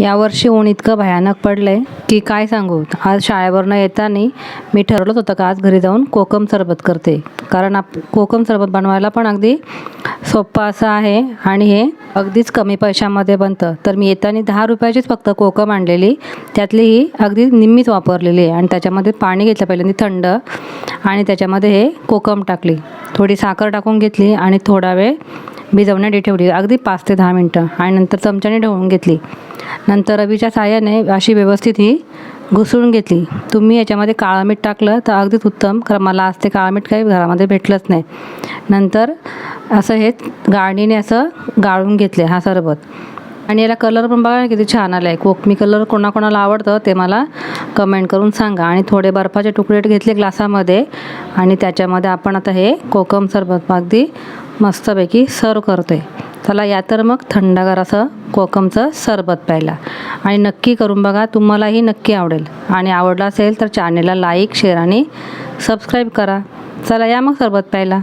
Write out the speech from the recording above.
यावर्षी ऊन इतकं भयानक पडलं आहे की काय सांगू? आज शाळेवरनं येताना मी ठरवलंच होतं का आज घरी जाऊन कोकम सरबत करते. कारण आप कोकम सरबत बनवायला पण अगदी सोप्पं असं आहे आणि हे अगदीच कमी पैशामध्ये बनतं. तर मी येताना दहा रुपयाचीच फक्त कोकम आणलेली. त्यातली ही अगदी निम्मीच वापरलेली आहे आणि त्याच्यामध्ये पाणी घेतलं पहिल्यांदा थंड आणि त्याच्यामध्ये हे कोकम टाकली. थोडी साखर टाकून घेतली आणि थोडा वेळ भिजवण्यासाठी ठेवली. अगदी पाच ते दहा मिनटं आणि नंतर चमच्याने ढवळून घेतली. नंतर रवीच्या साह्याने अशी व्यवस्थित ही घुसळून घेतली. तुम्ही याच्यामध्ये काळा मीठ टाकलं तर अगदीच उत्तम. कारण मला आज ते काळा मीठ काही घरामध्ये भेटलंच नाही. नंतर असं हे गाळणीने असं गाळून घेतले हा सरबत. आणि याला कलर पण बघा ना किती छान आला आहे कोकमी कलर कोणाकोणाला आवडतं ते मला कमेंट करून सांगा. आणि थोडे बर्फाचे तुकडे घेतले ग्लासामध्ये आणि त्याच्यामध्ये आपण आता हे कोकम सरबत अगदी मस्तपैकी सर्व करतोय. चला या तर मग थंडगार असं कोकमचं सरबत प्यायला. आणि नक्की करून बघा तुम्हालाही नक्की आवडेल. आणि आवडला असेल तर चॅनेलला लाईक शेअर आणि सबस्क्राईब करा. चला या मग सरबत प्यायला.